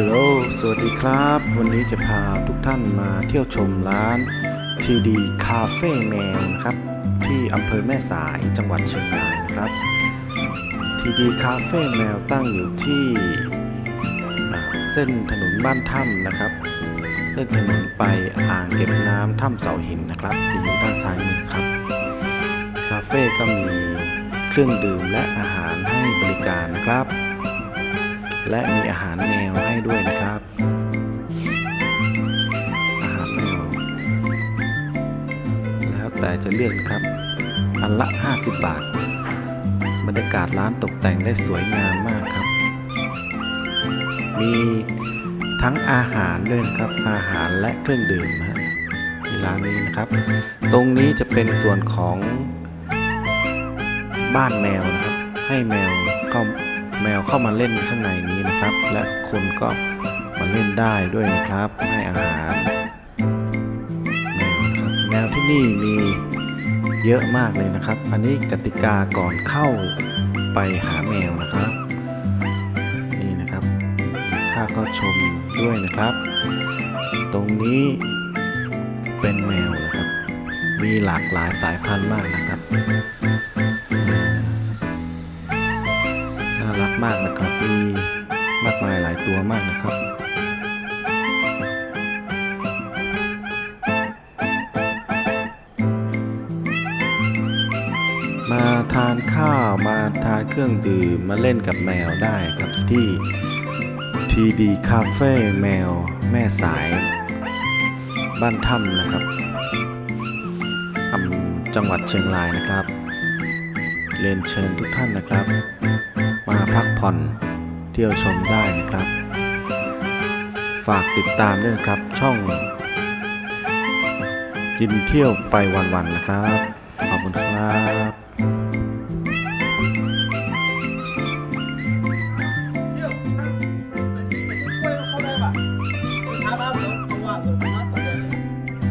ฮัลโหล สวัสดีครับ วันนี้จะพาทุกท่านมาเที่ยวชมร้าน TD Cafe Man นะครับ ที่อำเภอแม่สายจังหวัดเชียงรายครับ TD Cafe Man ตั้งอยู่ที่เส้นถนนบ้านถ้ำนะครับ เส้นถนนไปอ่างเก็บน้ำถ้ำเสาหินนะครับที่อยู่ด้านซ้ายมือครับ คาเฟ่ก็มีเครื่องดื่มและอาหารให้บริการนะครับ และมีอาหารแมวให้ด้วยนะครับ อาหารแมว แล้วแต่จะเลือกครับ อันละ 50 บาท บรรยากาศร้านตกแต่งได้สวยงามมากครับ มีทั้งอาหารด้วยนะครับ อาหารและเครื่องดื่มนะฮะที่ร้านนี้นะครับ ตรงนี้จะเป็นส่วนของบ้านแมวนะครับ ให้แมวเข้า แมวเข้ามาเล่นข้างในนี้นะครับ และคนก็มาเล่นได้ด้วยนะครับ ให้อาหารแมวครับแมวที่นี่มีเยอะมากเลยนะครับ อันนี้กติกาก่อนเข้าไปหาแมวนะครับ นี่นะครับค่าก็ชมด้วยนะครับ ตรงนี้เป็นแมวนะครับ มีหลากหลายสายพันธุ์มากนะครับ น่ารักมากนะครับ มีมากมายหลายตัวมากนะครับ มาทานข้าวมาทานเครื่องดื่มมาเล่นกับแมวได้ครับที่ TD Cafe แมวแม่สายบ้านถ้ำนะครับอำจังหวัดเชียงรายนะครับ เรียนเชิญทุกท่านนะครับ มาพักผ่อนเที่ยวชมได้นะครับ ฝากติดตามด้วยครับช่อง กินเที่ยวไปวันๆนะครับ ขอบคุณครับ